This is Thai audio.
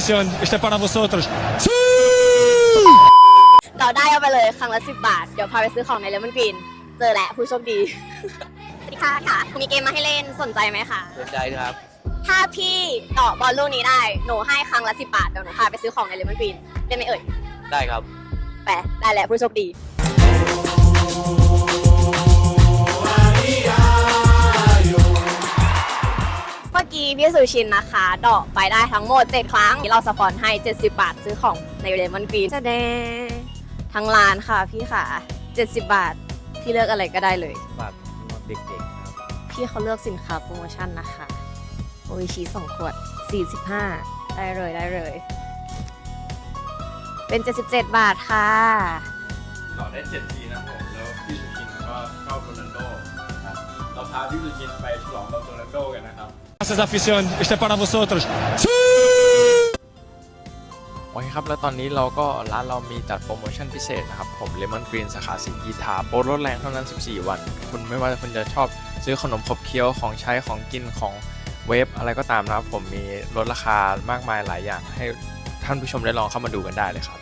Isto é para vosotros. เราได้เอาไปเลยครั้งละสิบบาท เดี๋ยวพาไปซื้อของในเลมอนกรีน เจอแหละผู้โชคดี สวัสดีค่ะค่ะ มีเกมมาให้เล่นสนใจไหมคะ สนใจครับ ถ้าพี่ตอบบอลลูกนี้ได้ หนูให้ครั้งละสิบบาท เดี๋ยวหนูพาไปซื้อของในเลมอนกรีนได้ไหมเอ่ย ได้ครับแปะได้แหละผู้โชคดี พี่สุชินนะคะเดอกไปได้ทั้งหมด 7 ครั้งเราสปอนให้ 70 บาทซื้อของในเลมอนกรีนจะแดงทั้งร้านค่ะพี่ค่ะ 70 บาท พี่เลือกอะไรก็ได้เลยแบบเด็กๆครับพี่เขาเลือกสินค้าโปรโมชั่นนะคะโออิชิสองขวด 45 ได้เลยได้เลย เป็น 77 บาทค่ะ เราพาพี่สุชินไปฉลองกับโรนัลโดกันนะครับ Graças afición, isto é para vosotros. โอเคครับ แล้วตอนนี้เราก็ร้านเรามีจัดโปรโมชั่นพิเศษนะครับ ผม Lemon Green สาขาสีกีทาโปรลดแรงเท่านั้น 14 วัน คุณไม่ว่าคุณจะชอบซื้อขนมขบเคี้ยวของใช้ของกินของเวฟอะไรก็ตามนะครับ ผมมีลดราคามากมายหลายอย่างให้ท่านผู้ชมได้ลองเข้ามาดูกันได้เลยครับ